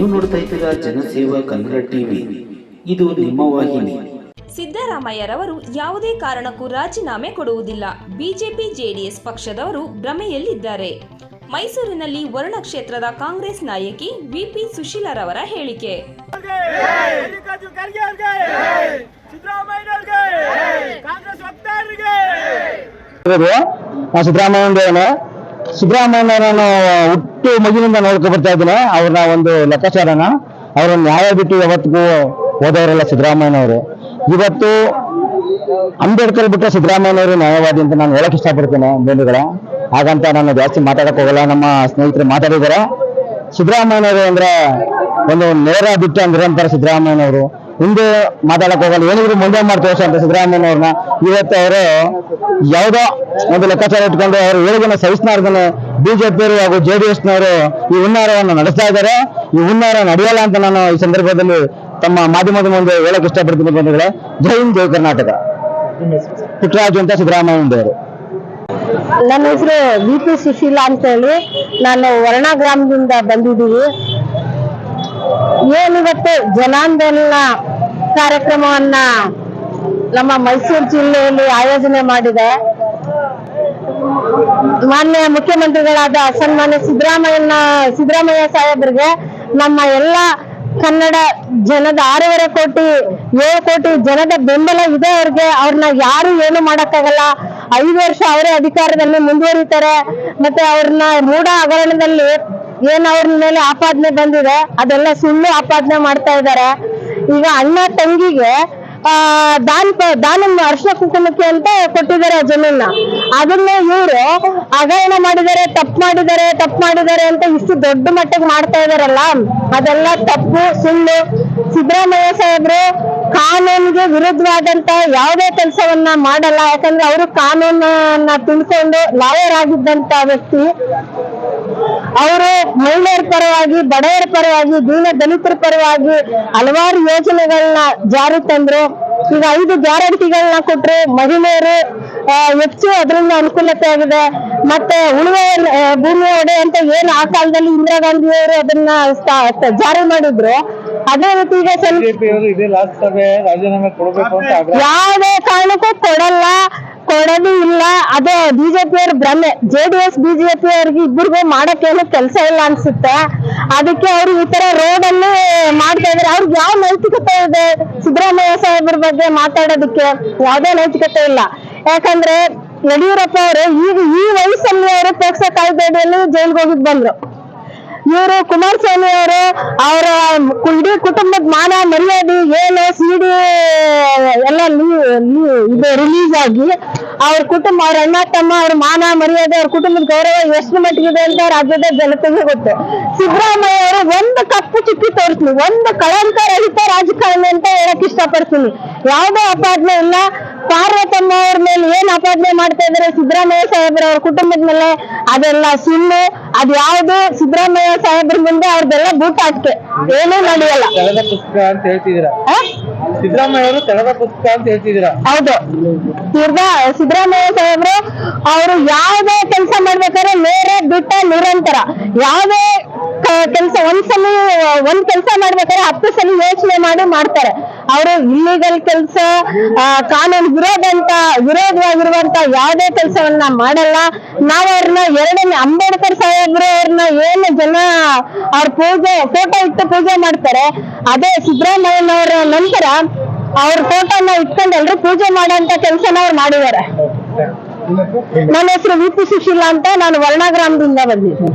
ನೀವು ನೋಡ್ತಾ ಇದ್ದೀರಾ ಜನಸೇವಾ ಕನ್ನಡ ಟಿವಿ. ಇದು ನಿಮ್ಮ ವಾಹಿನಿ. ಸಿದ್ದರಾಮಯ್ಯರವರು ಯಾವುದೇ ಕಾರಣಕ್ಕೂ ರಾಜೀನಾಮೆ ಕೊಡುವುದಿಲ್ಲ. ಬಿಜೆಪಿ ಜೆಡಿಎಸ್ ಪಕ್ಷದವರು ಭ್ರಮೆಯಲ್ಲಿದ್ದಾರೆ. ಮೈಸೂರಿನಲ್ಲಿ ವರುಣ ಕ್ಷೇತ್ರದ ಕಾಂಗ್ರೆಸ್ ನಾಯಕಿ ವಿಪಿ ಸುಶೀಲರವರ ಹೇಳಿಕೆ. ಮಲ್ಲಿಕಾರ್ಜುನ್ ಸಿದ್ದರಾಮಯ್ಯನ ಹುಟ್ಟು ಮಗಿನಿಂದ ನೋಡ್ಕೊ ಬರ್ತಾ ಇದ್ದೀನಿ. ಅವ್ರನ್ನ ಒಂದು ಲೆಕ್ಕಾಚಾರನ. ಅವ್ರ ನ್ಯಾಯ ಬಿಟ್ಟು ಯಾವತ್ತಿಗೂ ಹೋದವರಲ್ಲ ಸಿದ್ದರಾಮಯ್ಯನವರು ಇವತ್ತು ಅಂಬೇಡ್ಕರ್ ಬಿಟ್ಟು ಸಿದ್ದರಾಮಯ್ಯನವರು ನ್ಯಾಯವಾದಿ ಅಂತ ನಾನು ಹೇಳಕ್ ಇಷ್ಟಪಡ್ತೇನೆ ಬಂಧುಗಳೇ ಹಾಗಂತ ನಾನು ಜಾಸ್ತಿ ಮಾತಾಡಕ್ಕೆ ಹೋಗಲ್ಲ. ನಮ್ಮ ಸ್ನೇಹಿತರು ಮಾತಾಡಿದ್ದಾರೆ. ಸಿದ್ದರಾಮಯ್ಯನವರು ಅಂದ್ರೆ ಒಂದು ನೇರ ಬಿಟ್ಟು ನಿರಂತರ ಸಿದ್ದರಾಮಯ್ಯನವರು ಹಿಂದೆ ಮಾತಾಡಕ್ ಹೋಗಲ್ಲ. ಏನಿದ್ರು ಮುಂದೆ ಮಾಡಿ ಅಂತ ಸಿದ್ದರಾಮಯ್ಯನವ್ರನ್ನ ಇವತ್ತು ಅವರು ಯಾವುದೋ ಒಂದು ಲೆಕ್ಕಾಚಾರ ಇಟ್ಕೊಂಡು ಅವರು ಏಳುಗನ ಸಹಿಸ್ನಾರ್ದನೆ ಬಿಜೆಪಿಯವರು ಹಾಗೂ ಜೆ ಡಿ ಎಸ್ನವರು ಈ ಹುನ್ನಾರವನ್ನು ನಡೆಸ್ತಾ ಇದ್ದಾರೆ. ಈ ಹುನ್ನಾರ ನಡೆಯಲ್ಲ ಅಂತ ನಾನು ಈ ಸಂದರ್ಭದಲ್ಲಿ ತಮ್ಮ ಮಾಧ್ಯಮದ ಮುಂದೆ ಹೇಳಕ್ ಇಷ್ಟಪಡ್ತೀನಿ ಬಂಧುಗಳೇ. ಜೈ ಹಿಂದ್, ಜೈ ಕರ್ನಾಟಕ. ಪುಟ್ಟರಾಜು ಅಂತ ಸಿದ್ದರಾಮಯ್ಯನವರು ನನ್ನ ಹೆಸರು ವಿ ಪಿ ಸುಶೀಲಾ ಅಂತ ಹೇಳಿ ನಾನು ವರ್ಣ ಗ್ರಾಮದಿಂದ ಬಂದಿದ್ದೀವಿ. ಏನಿವತ್ತು ಜನಾಂದೋಲನ ಕಾರ್ಯಕ್ರಮವನ್ನ ನಮ್ಮ ಮೈಸೂರು ಜಿಲ್ಲೆಯಲ್ಲಿ ಆಯೋಜನೆ ಮಾಡಿದೆ. ಮಾನ್ಯ ಮುಖ್ಯಮಂತ್ರಿಗಳಾದ ಸನ್ಮಾನ್ಯ ಸಿದ್ದರಾಮಯ್ಯನ, ಸಿದ್ದರಾಮಯ್ಯ ಸಾಹೇಬರಿಗೆ ನಮ್ಮ ಎಲ್ಲ ಕನ್ನಡ ಜನದ ಆರೂವರೆ ಕೋಟಿ, ಏಳು ಕೋಟಿ ಜನದ ಬೆಂಬಲ ಇದೆ ಅವ್ರಿಗೆ. ಅವ್ರನ್ನ ಯಾರು ಏನು ಮಾಡಕ್ಕಾಗಲ್ಲ. ಐದು ವರ್ಷ ಅವರೇ ಅಧಿಕಾರದಲ್ಲಿ ಮುಂದುವರಿತಾರೆ. ಮತ್ತೆ ಅವ್ರನ್ನ ಮೂಢ ಹಗರಣದಲ್ಲಿ ಏನ್ ಅವ್ರ ಮೇಲೆ ಆಪಾದನೆ ಬಂದಿದೆ, ಅದೆಲ್ಲ ಸುಳ್ಳು ಆಪಾದನೆ ಮಾಡ್ತಾ ಇದ್ದಾರೆ. ಈಗ ಅಣ್ಣ ತಂಗಿಗೆ, ಆ, ದಾನ ದಾನ ಅರ್ಶನ ಕುಂಕುಮಕ್ಕೆ ಅಂತ ಕೊಟ್ಟಿದ್ದಾರೆ ಆ ಜಮೀನ ಅದನ್ನ ಇವರು ಅಗಯಣ ಮಾಡಿದ್ದಾರೆ, ತಪ್ಪು ಮಾಡಿದ್ದಾರೆ ತಪ್ಪು ಮಾಡಿದ್ದಾರೆ ಅಂತ ಇಷ್ಟು ದೊಡ್ಡ ಮಟ್ಟಕ್ಕೆ ಮಾಡ್ತಾ ಇದಾರಲ್ಲ ಅದೆಲ್ಲ ತಪ್ಪು, ಸುಳ್ಳು. ಸಿದ್ದರಾಮಯ್ಯ ಸಾಹೇಬ್ರು ಕಾನೂನಿಗೆ ವಿರುದ್ಧವಾದಂತ ಯಾವುದೇ ಕೆಲಸವನ್ನ ಮಾಡಲ್ಲ. ಯಾಕಂದ್ರೆ ಅವರು ಕಾನೂನನ್ನ ತಿಳ್ಕೊಂಡು ಲಾಯರ್ ಆಗಿದ್ದಂತ ವ್ಯಕ್ತಿ. ಅವರು ಮಹಿಳೆಯರ ಪರವಾಗಿ ಬಡವರ ಪರವಾಗಿ ದೀನ ದಲಿತರ ಪರವಾಗಿ ಹಲವಾರು ಯೋಜನೆಗಳನ್ನ ಜಾರಿ ತಂದ್ರು. ಈಗ ಐದು ಗ್ಯಾರಂಟಿಗಳನ್ನ ಕೊಟ್ರು ಮಹಿಳೆಯರು ಹೆಚ್ಚು ಅದರಿಂದ ಅನುಕೂಲತೆ ಆಗಿದೆ. ಮತ್ತೆ ಉಳುವೆ ಭೂಮಿ ಒಡೆ ಅಂತ ಏನು ಆ ಕಾಲದಲ್ಲಿ ಇಂದಿರಾ ಗಾಂಧಿಯವರು ಅದನ್ನ ಜಾರಿ ಮಾಡಿದ್ರು. ಅದೇ ರೀತಿ ಈಗ ಯಾವುದೇ ಕಾರಣಕ್ಕೂ ಕೊಡಲ್ಲ. ಕೊಡೋದು ಇಲ್ಲ. ಅದೇ ಬಿಜೆಪಿ ಅವ್ರ ಭ್ರಮೆ. ಜೆ ಡಿ ಎಸ್ ಬಿಜೆಪಿ ಅವ್ರಿಗೆ ಇಬ್ಬರಿಗೂ ಮಾಡಕ್ಕೇನು ಕೆಲಸ ಇಲ್ಲ ಅನ್ಸುತ್ತೆ. ಅದಕ್ಕೆ ಅವ್ರು ಈ ತರ ರೋಡ್ ಅಲ್ಲಿ ಮಾಡ್ತಾ ಇದಾರೆ. ಅವ್ರಿಗೆ ಯಾವ ನೈತಿಕತೆ ಇದೆ? ಸಿದ್ದರಾಮಯ್ಯ ಸಾಹೇಬ್ರ ಬಗ್ಗೆ ಮಾತಾಡೋದಕ್ಕೆ ಯಾವುದೇ ನೈತಿಕತೆ ಇಲ್ಲ. ಯಾಕಂದ್ರೆ ಯಡಿಯೂರಪ್ಪ ಅವರು ಈಗ ಈ ವಯಸ್ಸಲ್ಲಿ ಅವರು ಪೋಕ್ಸೋ ಕಾಯ್ದೆಯಲ್ಲಿ ಜೈಲ್ಗೆ ಹೋಗಿದ್ ಬಂದ್ರು. ಇವರು ಕುಮಾರಸ್ವಾಮಿ ಅವರು, ಅವರ ಇಡೀ ಕುಟುಂಬದ ಮಾನ ಮರ್ಯಾದೆ, ಏನು ಸಿಡಿ ಎಲ್ಲ ಇದು ರಿಲೀಸ್ ಆಗಿ ಅವ್ರ ಕುಟುಂಬ, ಅವ್ರ ಅಣ್ಣ, ತಮ್ಮ, ಅವ್ರ ಮಾನ ಮರ್ಯಾದೆ, ಅವ್ರ ಕುಟುಂಬದ ಗೌರವ ಎಷ್ಟು ಮಟ್ಟಿಗೆ ಇದೆ ಅಂತ ರಾಜ್ಯದ ಜನತೆಗೆ ಗೊತ್ತು. ಸಿದ್ದರಾಮಯ್ಯ ಅವರು ಒಂದು ಕಪ್ಪು ಒಂದು ಕಳಂಕ ರಹಿತ ರಾಜಕಾರಣಿ ಅಂತ ಹೇಳಕ್ ಇಷ್ಟಪಡ್ತೀನಿ. ಯಾವುದೇ ಅಪಾದನೆ ಇಲ್ಲ. ಪಾರ್ವತಮ್ಮ ಅವ್ರ ಮೇಲೆ ಏನ್ ಅಪಾದನೆ ಮಾಡ್ತಾ ಇದಾರೆ? ಸಿದ್ದರಾಮಯ್ಯ ಸಾಹೇಬ್ರ ಅವ್ರ ಕುಟುಂಬದ ಮೇಲೆ ಅದೆಲ್ಲ ಸುಳ್ಳು. ಅದ್ ಯಾವ್ದು? ಸಿದ್ದರಾಮಯ್ಯ ಸಾಹೇಬ್ರ ಮುಂದೆ ಅವ್ರದೆಲ್ಲ ಬೂಟ್ ಹಾಕ್ತೆ ಏನೂ ನಡೆಯಲ್ಲ. ತೆರೆದ ಪುಸ್ತಕ ಅಂತ ಹೇಳ್ತಿದ್ದೀರಾ? ಆ? ಸಿದ್ದರಾಮಯ್ಯ ಅವರು ತೆರೆದ ಪುಸ್ತಕ ಅಂತ ಹೇಳ್ತಿದ್ದೀರಾ? ಹೌದು. ತಿರ್ಗಾ ಸಿದ್ದರಾಮಯ್ಯ ಸಾಹೇಬ್ರು ಅವರು ಯಾವ್ದೇ ಕೆಲಸ ಮಾಡ್ಬೇಕಾದ್ರೆ ನೇರ ಬಿಟ್ಟ ನಿರಂತರ. ಯಾವುದೇ ಕೆಲಸ ಒಂದ್ಸಲ ಒಂದ್ ಕೆಲಸ ಮಾಡ್ಬೇಕಾದ್ರೆ ಹತ್ತು ಸಲ ಯೋಚನೆ ಮಾಡಿ ಮಾಡ್ತಾರೆ. ಅವರು ಇಲ್ಲಿಗಲ್ ಕೆಲಸ ಕಾನೂನು ವಿರೋಧ ಅಂತ, ವಿರೋಧವಾಗಿರುವಂತ ಯಾವುದೇ ಕೆಲಸವನ್ನ ಮಾಡಲ್ಲ. ನಾವು ಅವ್ರನ್ನ ಎರಡನೇ ಅಂಬೇಡ್ಕರ್ ಸಾಹೇಬ್ರು ಅವ್ರನ್ನ ಏನು ಜನ ಅವ್ರ ಪೂಜೆ ಫೋಟೋ ಇಟ್ಟು ಪೂಜೆ ಮಾಡ್ತಾರೆ. ಅದೇ ಸಿದ್ದರಾಮಯ್ಯನವರ ನಂತರ ಅವ್ರ ಫೋಟೋನ ಇಟ್ಕೊಂಡು ಎಲ್ರು ಪೂಜೆ ಮಾಡೋಂತ ಕೆಲಸನ ಅವ್ರು ಮಾಡಿದ್ದಾರೆ. ನನ್ನ ಹೆಸರು ವಿ ಪಿ ಸುಶೀಲಾ ಅಂತ, ನಾನು ವರ್ಣಾಗ್ರಾಮದಿಂದ ಬಂದಿದ್ದೀನಿ.